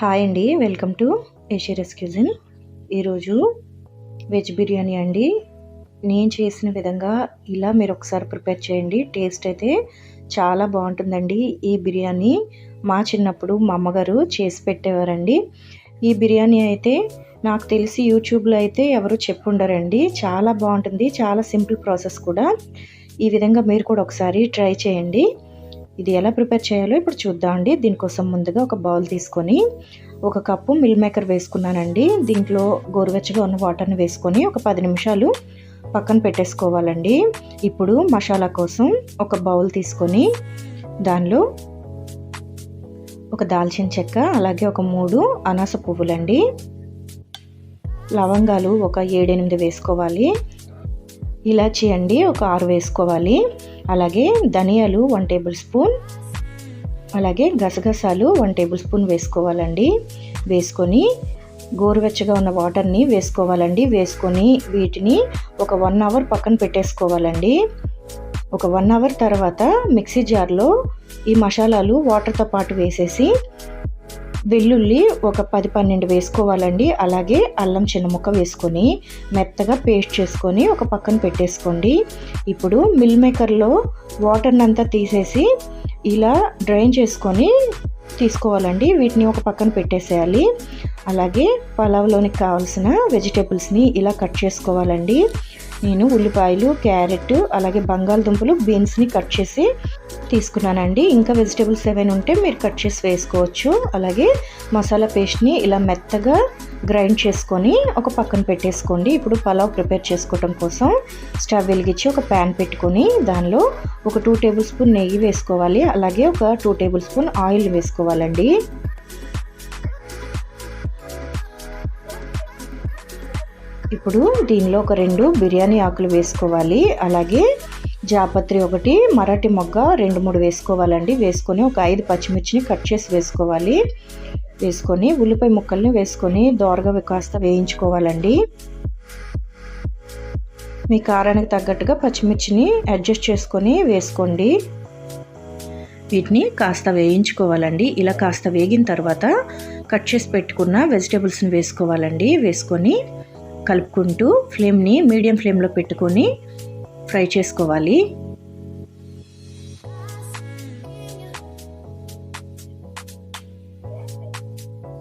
Hi అండి welcome to Asia రెస్క్యూజిన్ ఈరోజు veg biryani అండి. నేను చేసిన విధంగా ఇలా మీరు ఒకసారి ప్రిపేర్ చేయండి. టేస్ట్ అయితే చాలా బాగుంటుందండి. ఈ బిర్యానీ మా చిన్నప్పుడు మా అమ్మగారు చేసి పెట్టేవారండి. ఈ బిర్యానీ అయితే నాకు తెలిసి యూట్యూబ్లో అయితే ఎవరు చెప్పుండరండి. చాలా బాగుంటుంది. చాలా సింపుల్ ప్రాసెస్ కూడా. ఈ విధంగా మీరు కూడా ఒకసారి ట్రై చేయండి. ఇది ఎలా ప్రిపేర్ చేయాలో ఇప్పుడు చూద్దాం అండి. దీనికోసం ముందుగా ఒక బౌల్ తీసుకొని ఒక కప్పు మిల్ మేకర్ వేసుకున్నానండి. దీంట్లో గోరువెచ్చగా ఉన్న వాటర్ని వేసుకొని ఒక పది నిమిషాలు పక్కన పెట్టేసుకోవాలండి. ఇప్పుడు మసాలా కోసం ఒక బౌల్ తీసుకొని దానిలో ఒక దాల్చిన చెక్క అలాగే ఒక మూడు అనాస పువ్వులండి. లవంగాలు ఒక ఏడెనిమిది వేసుకోవాలి. ఇలాచి అండి ఒక ఆరు వేసుకోవాలి. అలాగే ధనియాలు వన్ టేబుల్ స్పూన్. అలాగే గసగసాలు వన్ టేబుల్ స్పూన్ వేసుకోవాలండి. వేసుకొని గోరువెచ్చగా ఉన్న వాటర్ని వేసుకోవాలండి. వేసుకొని వీటిని ఒక వన్ అవర్ పక్కన పెట్టేసుకోవాలండి. ఒక వన్ అవర్ తర్వాత మిక్సీ జార్లో ఈ మసాలాలు వాటర్తో పాటు వేసేసి వెల్లుల్లి ఒక పది పన్నెండు వేసుకోవాలండి. అలాగే అల్లం చిన్న ముక్క వేసుకొని మెత్తగా పేస్ట్ చేసుకొని ఒక పక్కన పెట్టేసుకోండి. ఇప్పుడు మిల్ మేకర్లో వాటర్ని అంతా తీసేసి ఇలా డ్రైన్ చేసుకొని తీసుకోవాలండి. వీటిని ఒక పక్కన పెట్టేసేయాలి. అలాగే పలావ్లోనికి కావాల్సిన వెజిటేబుల్స్ని ఇలా కట్ చేసుకోవాలండి. నేను ఉల్లిపాయలు క్యారెట్ అలాగే బంగాళదుంపలు బీన్స్ని కట్ చేసి తీసుకున్నానండి. ఇంకా వెజిటేబుల్స్ ఏవైనా ఉంటే మీరు కట్ చేసి వేసుకోవచ్చు. అలాగే మసాలా పేస్ట్ని ఇలా మెత్తగా గ్రైండ్ చేసుకొని ఒక పక్కన పెట్టేసుకోండి. ఇప్పుడు పలావ్ ప్రిపేర్ చేసుకోవటం కోసం స్టవ్ వెలిగించి ఒక ప్యాన్ పెట్టుకొని దానిలో ఒక టూ టేబుల్ స్పూన్ నెయ్యి వేసుకోవాలి. అలాగే ఒక టూ టేబుల్ స్పూన్ ఆయిల్ వేసుకోవాలండి. ఇప్పుడు దీనిలో ఒక రెండు బిర్యానీ ఆకులు వేసుకోవాలి. అలాగే జాపత్రి ఒకటి మరాఠీ మొగ్గ రెండు మూడు వేసుకోవాలండి. వేసుకొని ఒక ఐదు పచ్చిమిర్చిని కట్ చేసి వేసుకోవాలి. వేసుకొని ఉల్లిపాయ ముక్కల్ని వేసుకొని దోరగా కాస్త వేయించుకోవాలండి. మీ కారానికి తగ్గట్టుగా పచ్చిమిర్చిని అడ్జస్ట్ చేసుకొని వేసుకోండి. వీటిని కాస్త వేయించుకోవాలండి. ఇలా కాస్త వేగిన తర్వాత కట్ చేసి పెట్టుకున్న వెజిటేబుల్స్ని వేసుకోవాలండి. వేసుకొని కలుపుకుంటూ ఫ్లేమ్ని మీడియం ఫ్లేమ్లో పెట్టుకొని ఫ్రై చేసుకోవాలి.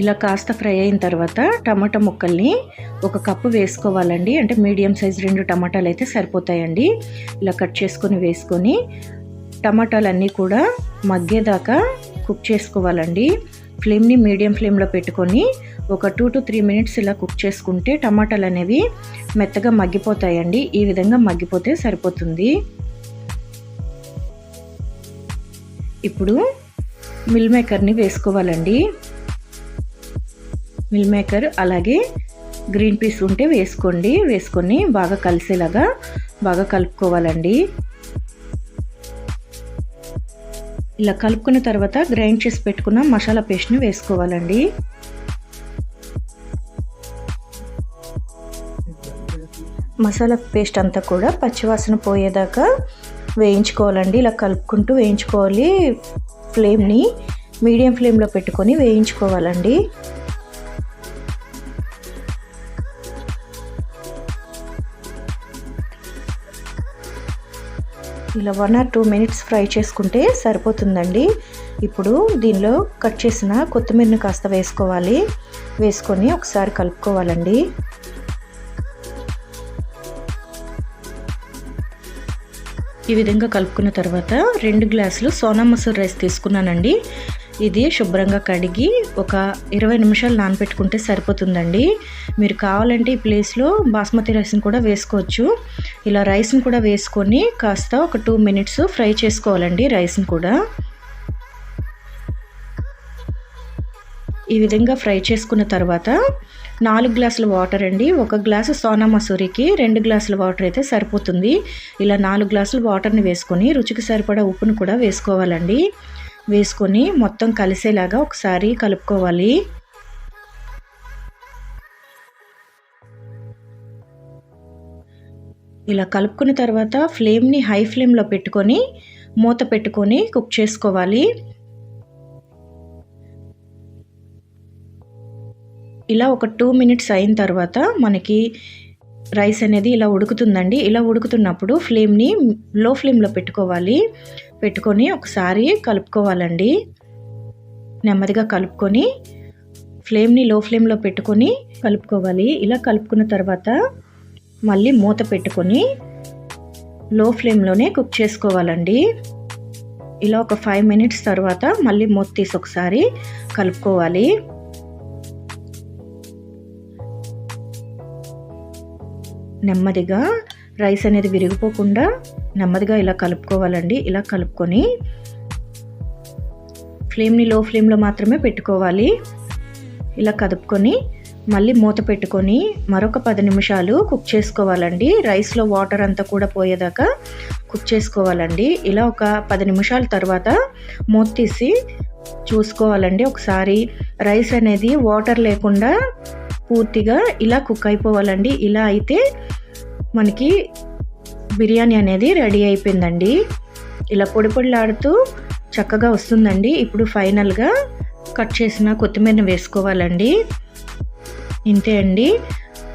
ఇలా కాస్త ఫ్రై అయిన తర్వాత టమాటా ముక్కల్ని ఒక కప్పు వేసుకోవాలండి. అంటే మీడియం సైజ్ రెండు టమాటాలు అయితే సరిపోతాయండి. ఇలా కట్ చేసుకొని వేసుకొని టమాటాలన్నీ కూడా మగ్గేదాకా కుక్ చేసుకోవాలండి. ఫ్లేమ్ని మీడియం ఫ్లేమ్లో పెట్టుకొని ఒక టూ టు త్రీ మినిట్స్ ఇలా కుక్ చేసుకుంటే టమాటాలు అనేవి మెత్తగా మగ్గిపోతాయండి. ఈ విధంగా మగ్గిపోతే సరిపోతుంది. ఇప్పుడు మిల్ మేకర్ని వేసుకోవాలండి. మిల్ మేకర్ అలాగే గ్రీన్ పీస్ ఉంటే వేసుకోండి. వేసుకొని బాగా కలిసేలాగా బాగా కలుపుకోవాలండి. ఇలా కలుపుకున్న తర్వాత గ్రైండ్ చేసి పెట్టుకున్న మసాలా పేస్ట్ని వేసుకోవాలండి. మసాలా పేస్ట్ అంతా కూడా పచ్చివాసన పోయేదాకా వేయించుకోవాలండి. ఇలా కలుపుకుంటూ వేయించుకోవాలి. ఫ్లేమ్ని మీడియం ఫ్లేమ్లో పెట్టుకొని వేయించుకోవాలండి. ఇలా one or two minutes fry చేసుకుంటే సరిపోతుందండి. ఇప్పుడు దీనిలో కట్ చేసిన కొత్తిమీరని కాస్త వేసుకోవాలి. వేసుకొని ఒకసారి కలుపుకోవాలండి. ఈ విధంగా కలుపుకున్న తర్వాత రెండు గ్లాసులు సోనా మసూర్ రైస్ తీసుకున్నానండి. ఇది శుభ్రంగా కడిగి ఒక ఇరవై నిమిషాలు నానబెట్టుకుంటే సరిపోతుందండి. మీరు కావాలంటే ఈ ప్లేస్లో బాస్మతి రైస్ని కూడా వేసుకోవచ్చు. ఇలా రైస్ని కూడా వేసుకొని కాస్త ఒక టూ మినిట్స్ ఫ్రై చేసుకోవాలండి రైస్ని కూడా. ఈ విధంగా ఫ్రై చేసుకున్న తర్వాత నాలుగు గ్లాసుల వాటర్ అండి. ఒక గ్లాసు సోనా మసూరికి రెండు గ్లాసుల వాటర్ అయితే సరిపోతుంది. ఇలా నాలుగు గ్లాసుల వాటర్ని వేసుకొని రుచికి సరిపడా ఉప్పును కూడా వేసుకోవాలండి. వేసుకొని మొత్తం కలిసేలాగా ఒకసారి కలుపుకోవాలి. ఇలా కలుపుకున్న తర్వాత ఫ్లేమ్ని హై ఫ్లేమ్లో పెట్టుకొని మూత పెట్టుకొని కుక్ చేసుకోవాలి. ఇలా ఒక టూ మినిట్స్ అయిన తర్వాత మనకి రైస్ అనేది ఇలా ఉడుకుతుందండి. ఇలా ఉడుకుతున్నప్పుడు ఫ్లేమ్ని లో ఫ్లేమ్లో పెట్టుకోవాలి. పెట్టుకొని ఒకసారి కలుపుకోవాలండి. నెమ్మదిగా కలుపుకొని ఫ్లేమ్ని లో ఫ్లేమ్లో పెట్టుకొని కలుపుకోవాలి. ఇలా కలుపుకున్న తర్వాత మళ్ళీ మూత పెట్టుకొని లో ఫ్లేమ్లోనే కుక్ చేసుకోవాలండి. ఇలా ఒక ఫైవ్ మినిట్స్ తర్వాత మళ్ళీ మూత తీసి ఒకసారి కలుపుకోవాలి. నెమ్మదిగా రైస్ అనేది విరిగిపోకుండా నెమ్మదిగా ఇలా కలుపుకోవాలండి. ఇలా కలుపుకొని ఫ్లేమ్ని లో ఫ్లేమ్లో మాత్రమే పెట్టుకోవాలి. ఇలా కదుపుకొని మళ్ళీ మూత పెట్టుకొని మరొక పది నిమిషాలు కుక్ చేసుకోవాలండి. రైస్లో వాటర్ అంతా కూడా పోయేదాకా కుక్ చేసుకోవాలండి. ఇలా ఒక పది నిమిషాల తర్వాత మూత తీసి చూసుకోవాలండి. ఒకసారి రైస్ అనేది వాటర్ లేకుండా పూర్తిగా ఇలా కుక్ అయిపోవాలండి. ఇలా అయితే మనకి బిర్యానీ అనేది రెడీ అయిపోయిందండి. ఇలా పొడి పొడిలాడుతూ చక్కగా వస్తుందండి. ఇప్పుడు ఫైనల్గా కట్ చేసిన కొత్తిమీరని వేసుకోవాలండి. ఇంతే అండి.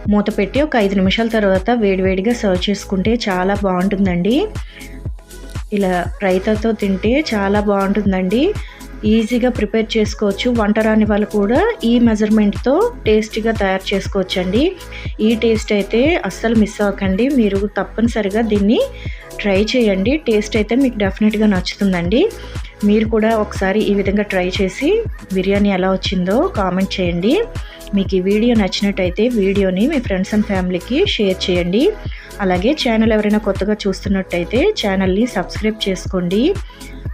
మూత పెట్టి ఒక ఐదు నిమిషాల తర్వాత వేడివేడిగా సర్వ్ చేసుకుంటే చాలా బాగుంటుందండి. ఇలా రైతాతో తింటే చాలా బాగుంటుందండి. ఈజీగా ప్రిపేర్ చేసుకోవచ్చు. వంట రాని వాళ్ళు కూడా ఈ మెజర్మెంట్తో టేస్ట్గా తయారు చేసుకోవచ్చండి. ఈ టేస్ట్ అయితే అస్సలు మిస్ అవ్వకండి. మీరు తప్పనిసరిగా దీన్ని ట్రై చేయండి. టేస్ట్ అయితే మీకు డెఫినెట్గా నచ్చుతుందండి. మీరు కూడా ఒకసారి ఈ విధంగా ట్రై చేసి బిర్యానీ ఎలా వచ్చిందో కామెంట్ చేయండి. మీకు ఈ వీడియో నచ్చినట్టయితే వీడియోని మీ ఫ్రెండ్స్ అండ్ ఫ్యామిలీకి షేర్ చేయండి. అలాగే ఛానల్ ఎవరైనా కొత్తగా చూస్తున్నట్టయితే ఛానల్ని సబ్స్క్రైబ్ చేసుకోండి.